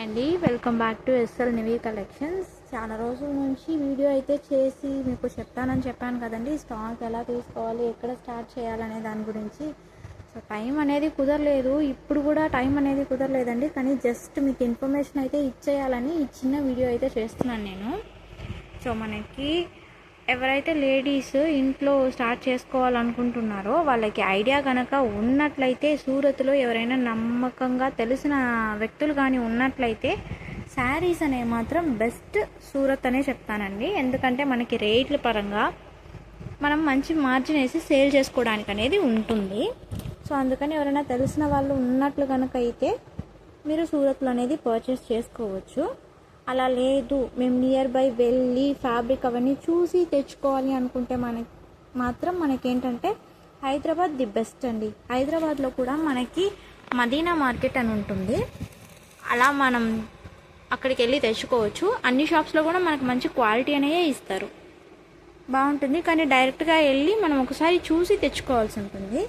అండి. Welcome back to SL Nivi collections చాలా రోజుల నుంచి వీడియో అయితే చేసి మీకు చెప్తానని చెప్పాను కదండి. స్టాక్ ఎలా తీసుకోవాలి ఎక్కడ స్టార్ట్ చేయాలనే దాని గురించి. సో టైం అనేది కుదరలేదు. ఇప్పుడు కూడా టైం అనేది కుదరలేదండి. కానీ జస్ట్ మీకు ఇన్ఫర్మేషన్ అయితే ఇచ్చేయాలని ఈ చిన్న వీడియో అయితే చేస్తున్నాను నేను. సో మనకి ఎవరైతే లేడీస్ ఇంట్లో స్టార్ట్ చేసుకోవాలనుకుంటున్నారో వాళ్ళకి ఐడియా కనుక ఉన్నట్లయితే సూరత్లో ఎవరైనా నమ్మకంగా తెలిసిన వ్యక్తులు కానీ ఉన్నట్లయితే శారీస్ అనే మాత్రం బెస్ట్ సూరత్ అనే చెప్తానండి. ఎందుకంటే మనకి రేట్ల పరంగా మనం మంచి మార్జిన్ వేసి సేల్ చేసుకోవడానికి అనేది ఉంటుంది. సో అందుకని ఎవరైనా తెలిసిన వాళ్ళు ఉన్నట్లు కనుక అయితే మీరు సూరత్లో అనేది పర్చేస్ చేసుకోవచ్చు. అలా లేదు. మేము నియర్ బై వెళ్ళి ఫ్యాబ్రిక్ అవన్నీ చూసి తెచ్చుకోవాలి అనుకుంటే మనకి మాత్రం మనకేంటంటే హైదరాబాద్ ది బెస్ట్ అండి. హైదరాబాద్లో కూడా మనకి మదీనా మార్కెట్ అని ఉంటుంది. అలా మనం అక్కడికి వెళ్ళి తెచ్చుకోవచ్చు. అన్ని షాప్స్లో కూడా మనకు మంచి క్వాలిటీ అనేవి ఇస్తారు. బాగుంటుంది. కానీ డైరెక్ట్గా వెళ్ళి మనం ఒకసారి చూసి తెచ్చుకోవాల్సి ఉంటుంది.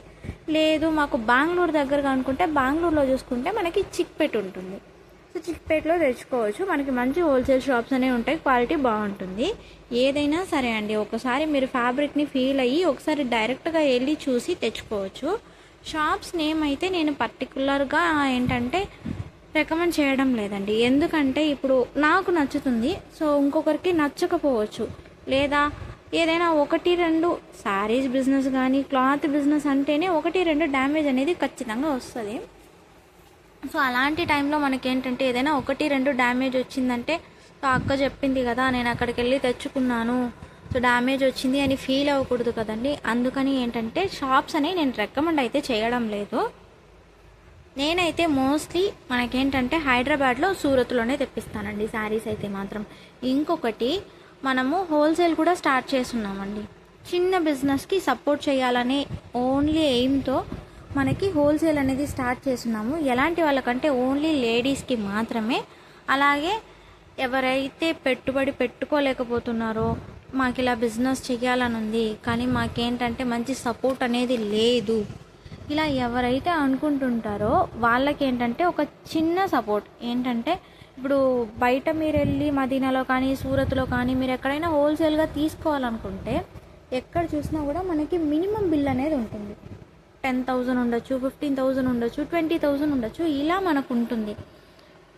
లేదు మాకు బెంగళూరు దగ్గరగా అనుకుంటే బెంగళూరులో చూసుకుంటే మనకి చిక్పేట్ ఉంటుంది. సో చిక్పేట్లో తెచ్చుకోవచ్చు. మనకి మంచి హోల్సేల్ షాప్స్ అనేవి ఉంటాయి. క్వాలిటీ బాగుంటుంది. ఏదైనా సరే అండి ఒకసారి మీరు ఫ్యాబ్రిక్ని ఫీల్ అయ్యి ఒకసారి డైరెక్ట్గా వెళ్ళి చూసి తెచ్చుకోవచ్చు. షాప్స్ నేమ్ అయితే నేను పర్టికులర్గా ఏంటంటే రికమెండ్ చేయడం లేదండి. ఎందుకంటే ఇప్పుడు నాకు నచ్చుతుంది. సో ఇంకొకరికి నచ్చకపోవచ్చు. లేదా ఏదైనా ఒకటి రెండు శారీస్ బిజినెస్ కానీ క్లాత్ బిజినెస్ అంటేనే ఒకటి రెండు డ్యామేజ్ అనేది ఖచ్చితంగా వస్తుంది. సో అలాంటి టైంలో మనకేంటంటే ఏదైనా ఒకటి రెండు డ్యామేజ్ వచ్చిందంటే సో అక్క చెప్పింది కదా నేను అక్కడికి వెళ్ళి తెచ్చుకున్నాను. సో డ్యామేజ్ వచ్చింది అని ఫీల్ అవ్వకూడదు కదండి. అందుకని ఏంటంటే షాప్స్ అని నేను రికమెండ్ అయితే చేయడం లేదు. నేనైతే మోస్ట్లీ మనకేంటంటే హైదరాబాద్లో సూరత్లోనే తెప్పిస్తానండి శారీస్ అయితే మాత్రం. ఇంకొకటి మనము హోల్సేల్ కూడా స్టార్ట్ చేస్తున్నామండి. చిన్న బిజినెస్కి సపోర్ట్ చేయాలనే ఓన్లీ ఎయిమ్తో మనకి హోల్సేల్ అనేది స్టార్ట్ చేస్తున్నాము. ఎలాంటి వాళ్ళకంటే ఓన్లీ లేడీస్కి మాత్రమే. అలాగే ఎవరైతే పెట్టుబడి పెట్టుకోలేకపోతున్నారో మాకు ఇలా బిజినెస్ చేయాలని ఉంది కానీ మాకేంటంటే మంచి సపోర్ట్ అనేది లేదు. ఇలా ఎవరైతే అనుకుంటుంటారో వాళ్ళకి ఏంటంటే ఒక చిన్న సపోర్ట్. ఏంటంటే ఇప్పుడు బయట మీరు వెళ్ళి మదీనాలో కానీ సూరత్లో కానీ మీరు ఎక్కడైనా హోల్సేల్గా తీసుకోవాలనుకుంటే ఎక్కడ చూసినా కూడా మనకి మినిమం బిల్ అనేది ఉంటుంది. టెన్ థౌజండ్ ఉండొచ్చు ఫిఫ్టీన్ థౌజండ్ ఉండొచ్చు ట్వంటీ థౌజండ్ ఉండొచ్చు ఇలా మనకు ఉంటుంది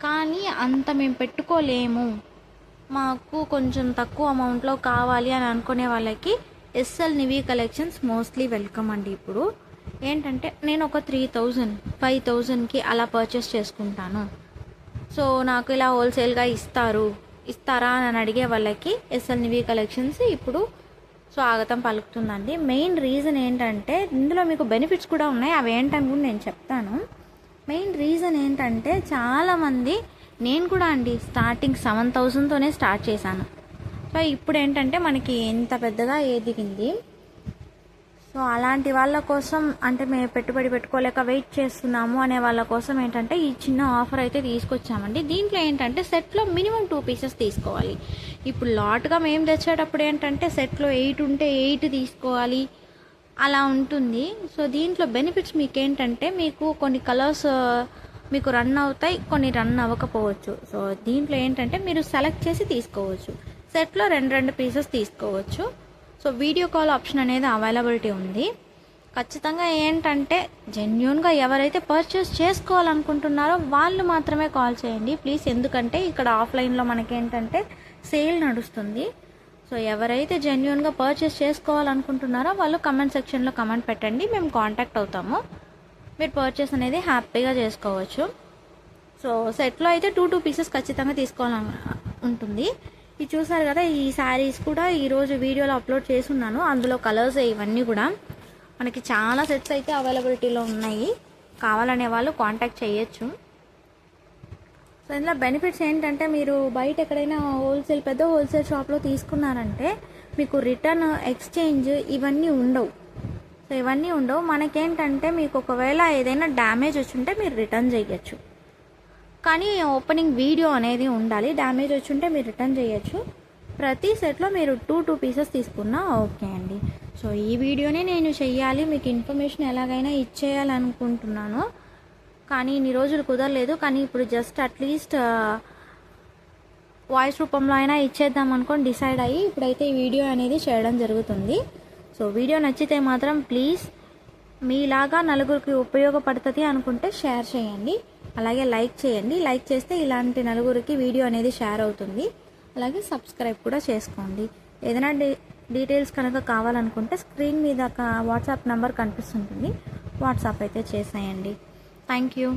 కానీ అంత మేము పెట్టుకోలేము. మాకు కొంచెం తక్కువ అమౌంట్లో కావాలి అని అనుకునే వాళ్ళకి SL Nivi collections mostly welcome అండి ఇప్పుడు. ఏంటంటే నేను ఒక త్రీ థౌజండ్ ఫైవ్ థౌజండ్కి అలా పర్చేస్ చేసుకుంటాను. సో నాకు ఇలా హోల్సేల్గా ఇస్తారు. ఇస్తారా అని అడిగే వాళ్ళకి ఎస్ఎల్ నివీ కలెక్షన్స్ ఇప్పుడు స్వాగతం పలుకుతుందండి. మెయిన్ రీజన్ ఏంటంటే ఇందులో మీకు బెనిఫిట్స్ కూడా ఉన్నాయి. అవి ఏంటని కూడా నేను చెప్తాను. మెయిన్ రీజన్ ఏంటంటే చాలామంది నేను కూడా అండి స్టార్టింగ్ సెవెన్ థౌజండ్తోనే స్టార్ట్ చేశాను. సో ఇప్పుడు ఏంటంటే మనకి ఎంత పెద్దగా ఎదిగింది సో అలాంటి వాళ్ళ కోసం అంటే మేము పెట్టుబడి పెట్టుకోలేక వెయిట్ చేస్తున్నాము అనే వాళ్ళ కోసం ఏంటంటే ఈ చిన్న ఆఫర్ అయితే తీసుకొచ్చామండి. దీంట్లో ఏంటంటే సెట్లో మినిమం టూ పీసెస్ తీసుకోవాలి. ఇప్పుడు లాట్గా మేము తెచ్చేటప్పుడు ఏంటంటే సెట్లో ఎయిట్ ఉంటే ఎయిట్ తీసుకోవాలి. అలా ఉంటుంది. సో దీంట్లో బెనిఫిట్స్ మీకు ఏంటంటే మీకు కొన్ని కలర్స్ మీకు రన్ అవుతాయి కొన్ని రన్ అవ్వకపోవచ్చు. సో దీంట్లో ఏంటంటే మీరు సెలెక్ట్ చేసి తీసుకోవచ్చు. సెట్లో రెండు రెండు పీసెస్ తీసుకోవచ్చు. సో వీడియో కాల్ ఆప్షన్ అనేది అవైలబిలిటీ ఉంది. ఖచ్చితంగా ఏంటంటే జెన్యున్గా ఎవరైతే పర్చేస్ చేసుకోవాలనుకుంటున్నారో వాళ్ళు మాత్రమే కాల్ చేయండి. ప్లీజ్ ఎందుకంటే ఇక్కడ ఆఫ్లైన్లో మనకేంటంటే సేల్ నడుస్తుంది. సో ఎవరైతే జెన్యున్గా పర్చేస్ చేసుకోవాలనుకుంటున్నారో వాళ్ళు కమెంట్ సెక్షన్లో కమెంట్ పెట్టండి. మేము కాంటాక్ట్ అవుతాము. మీరు పర్చేస్ అనేది హ్యాపీగా చేసుకోవచ్చు. సో సెట్లో అయితే టూ టూ పీసెస్ ఖచ్చితంగా తీసుకోవాలని ఉంటుంది. ఇది చూసారు కదా ఈ శారీస్ కూడా ఈరోజు వీడియోలో అప్లోడ్ చేసున్నాను. అందులో కలర్స్ ఇవన్నీ కూడా మనకి చాలా సెట్స్ అయితే అవైలబిలిటీలో ఉన్నాయి. కావాలనే వాళ్ళు కాంటాక్ట్ చేయొచ్చు. సో ఇందులో బెనిఫిట్స్ ఏంటంటే మీరు బయట ఎక్కడైనా హోల్సేల్ పెద్ద హోల్సేల్ షాప్లో తీసుకున్నారంటే మీకు రిటర్న్ ఎక్స్చేంజ్ ఇవన్నీ ఉండవు. సో ఇవన్నీ ఉండవు. మనకేంటంటే మీకు ఒకవేళ ఏదైనా డ్యామేజ్ వచ్చి ఉంటే మీరు రిటర్న్ చేయొచ్చు. కానీ ఓపెనింగ్ వీడియో అనేది ఉండాలి. డ్యామేజ్ వచ్చి ఉంటే మీరు రిటర్న్ చేయొచ్చు. ప్రతి సెట్లో మీరు టూ టూ పీసెస్ తీసుకున్నా ఓకే అండి. సో ఈ వీడియోనే నేను చెయ్యాలి. మీకు ఇన్ఫర్మేషన్ ఎలాగైనా ఇచ్చేయాలనుకుంటున్నాను. కానీ ఇన్ని రోజులు కుదరలేదు. కానీ ఇప్పుడు జస్ట్ అట్లీస్ట్ వాయిస్ రూపంలో అయినా ఇచ్చేద్దాం అనుకొని డిసైడ్ అయ్యి ఇప్పుడైతే ఈ వీడియో అనేది చేయడం జరుగుతుంది. సో వీడియో నచ్చితే మాత్రం ప్లీజ్ మీలాగా నలుగురికి ఉపయోగపడుతుంది అనుకుంటే షేర్ చేయండి. అలాగే లైక్ చేయండి. లైక్ చేస్తే ఇలాంటి నలుగురికి వీడియో అనేది షేర్ అవుతుంది. అలాగే సబ్స్క్రైబ్ కూడా చేసుకోండి. ఏదైనా డీటెయిల్స్ కనుక కావాలనుకుంటే స్క్రీన్ మీద వాట్సాప్ నెంబర్ కనిపిస్తుంటుంది. వాట్సాప్ అయితే చేసేయండి. Thank you.